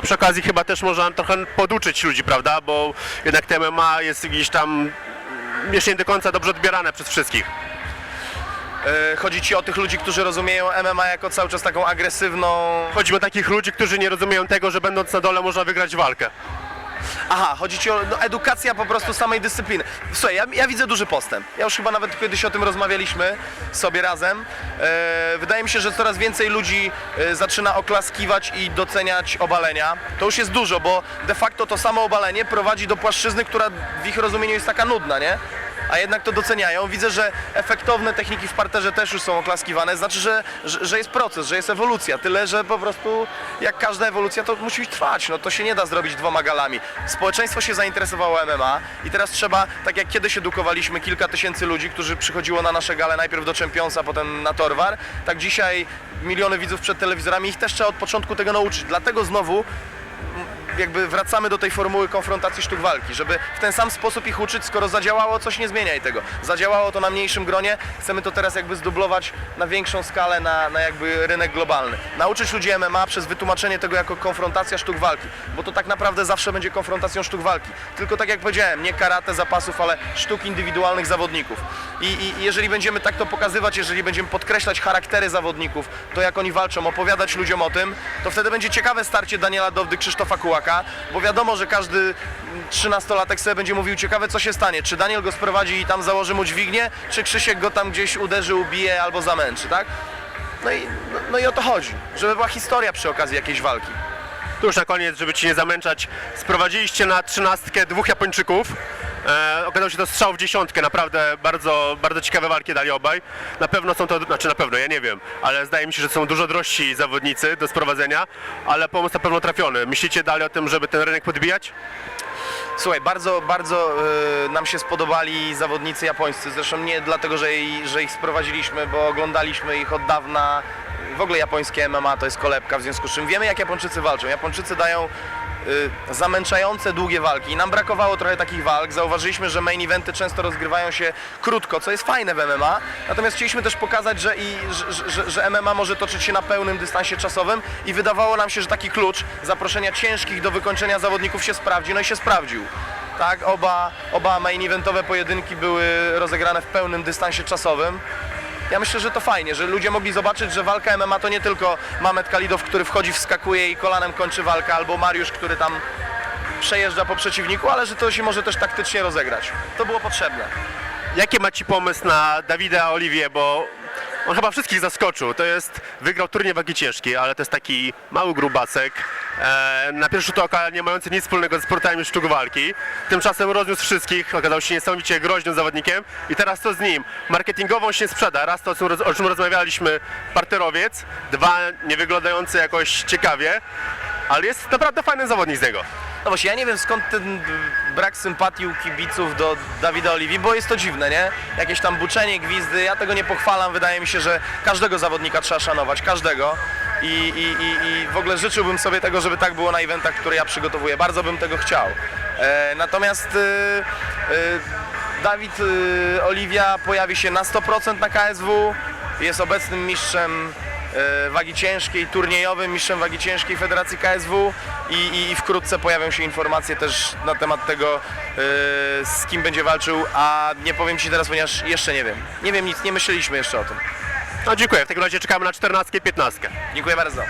a przy okazji chyba też można trochę poduczyć ludzi, prawda? Bo jednak te MMA jest gdzieś tam jeszcze nie do końca dobrze odbierane przez wszystkich. E, Chodzi ci o tych ludzi, którzy rozumieją MMA jako cały czas taką agresywną... Chodzi o takich ludzi, którzy nie rozumieją tego, że będąc na dole można wygrać walkę. Aha, chodzi ci o no, edukacja po prostu samej dyscypliny. Słuchaj, ja, ja widzę duży postęp. Ja już chyba nawet kiedyś o tym rozmawialiśmy sobie razem. E, wydaje mi się, że coraz więcej ludzi e, zaczyna oklaskiwać i doceniać obalenia. To już jest dużo, bo de facto to samo obalenie prowadzi do płaszczyzny, która w ich rozumieniu jest taka nudna, nie? A jednak to doceniają. Widzę, że efektowne techniki w parterze też już są oklaskiwane. Znaczy, że, że, jest proces, że jest ewolucja. Tyle, że po prostu jak każda ewolucja to musi trwać. No to się nie da zrobić dwoma galami. Społeczeństwo się zainteresowało MMA i teraz trzeba, tak jak kiedyś edukowaliśmy kilka tysięcy ludzi, którzy przychodziło na nasze gale najpierw do Championsa, potem na Torwar, tak dzisiaj miliony widzów przed telewizorami, ich też trzeba od początku tego nauczyć. Dlatego znowu jakby wracamy do tej formuły konfrontacji sztuk walki, żeby w ten sam sposób ich uczyć, skoro zadziałało, coś nie zmieniaj tego. Zadziałało to na mniejszym gronie, chcemy to teraz jakby zdublować na większą skalę, na, na jakby rynek globalny. Nauczyć ludzi MMA przez wytłumaczenie tego jako konfrontacja sztuk walki, bo to tak naprawdę zawsze będzie konfrontacją sztuk walki. Tylko tak jak powiedziałem, nie karate zapasów, ale sztuk indywidualnych zawodników. I, i, jeżeli będziemy tak to pokazywać, jeżeli będziemy podkreślać charaktery zawodników, to jak oni walczą, opowiadać ludziom o tym, to wtedy będzie ciekawe starcie Daniela Dowdy, Krzysztofa Kułaka, bo wiadomo, że każdy 13-latek sobie będzie mówił ciekawe co się stanie, czy Daniel go sprowadzi i tam założy mu dźwignię, czy Krzysiek go tam gdzieś uderzy, ubije albo zamęczy, tak? No i, no, no i o to chodzi, żeby była historia przy okazji jakiejś walki. Tu już na koniec, żeby Ci nie zamęczać, sprowadziliście na trzynastkę dwóch Japończyków. E, okazał się to strzał w dziesiątkę, naprawdę bardzo, bardzo ciekawe walki dali obaj. Na pewno są to, znaczy na pewno, ja nie wiem, ale zdaje mi się, że są dużo drożsi zawodnicy do sprowadzenia, ale pomysł na pewno trafiony. Myślicie dalej o tym, żeby ten rynek podbijać? Słuchaj, bardzo, bardzo y, nam się spodobali zawodnicy japońscy. Zresztą nie dlatego, że, że ich sprowadziliśmy, bo oglądaliśmy ich od dawna. W ogóle japońskie MMA to jest kolebka, w związku z czym wiemy, jak Japończycy walczą. Japończycy dają zamęczające długie walki. Nam brakowało trochę takich walk. Zauważyliśmy, że main eventy często rozgrywają się krótko, co jest fajne w MMA. Natomiast chcieliśmy też pokazać, że, i, że, że, że MMA może toczyć się na pełnym dystansie czasowym i wydawało nam się, że taki klucz zaproszenia ciężkich do wykończenia zawodników się sprawdzi. No i się sprawdził. Tak, oba, oba main eventowe pojedynki były rozegrane w pełnym dystansie czasowym. Ja myślę, że to fajnie, że ludzie mogli zobaczyć, że walka MMA to nie tylko Mamet Kalidow, który wchodzi, wskakuje i kolanem kończy walkę, albo Mariusz, który tam przejeżdża po przeciwniku, ale że to się może też taktycznie rozegrać. To było potrzebne. Jaki macie pomysł na Dawida Oliwie, bo on chyba wszystkich zaskoczył. To jest, wygrał turniej wagi ciężkiej, ale to jest taki mały grubasek, e, na pierwszy rzut oka nie mający nic wspólnego ze sportami sztuk walki. Tymczasem rozniósł wszystkich, okazał się niesamowicie groźnym zawodnikiem i teraz co z nim? Marketingowo się sprzeda. Raz to, o czym rozmawialiśmy, parterowiec, dwa, nie wyglądający jakoś ciekawie, ale jest naprawdę fajny zawodnik z niego. No właśnie, ja nie wiem skąd ten brak sympatii u kibiców do Dawida Oliwi, bo jest to dziwne, nie? Jakieś tam buczenie, gwizdy, ja tego nie pochwalam, wydaje mi się, że każdego zawodnika trzeba szanować, każdego. I, i, i, I w ogóle życzyłbym sobie tego, żeby tak było na eventach, które ja przygotowuję. Bardzo bym tego chciał. E, natomiast e, e, Dawid e, Oliwia pojawi się na 100% na KSW, jest obecnym mistrzem wagi ciężkiej, turniejowym mistrzem wagi ciężkiej Federacji KSW i, i, i wkrótce pojawią się informacje też na temat tego, e, z kim będzie walczył, a nie powiem Ci teraz, ponieważ jeszcze nie wiem. Nie wiem nic, nie myśleliśmy jeszcze o tym. No dziękuję, w takim razie czekamy na 14 i 15. Dziękuję bardzo.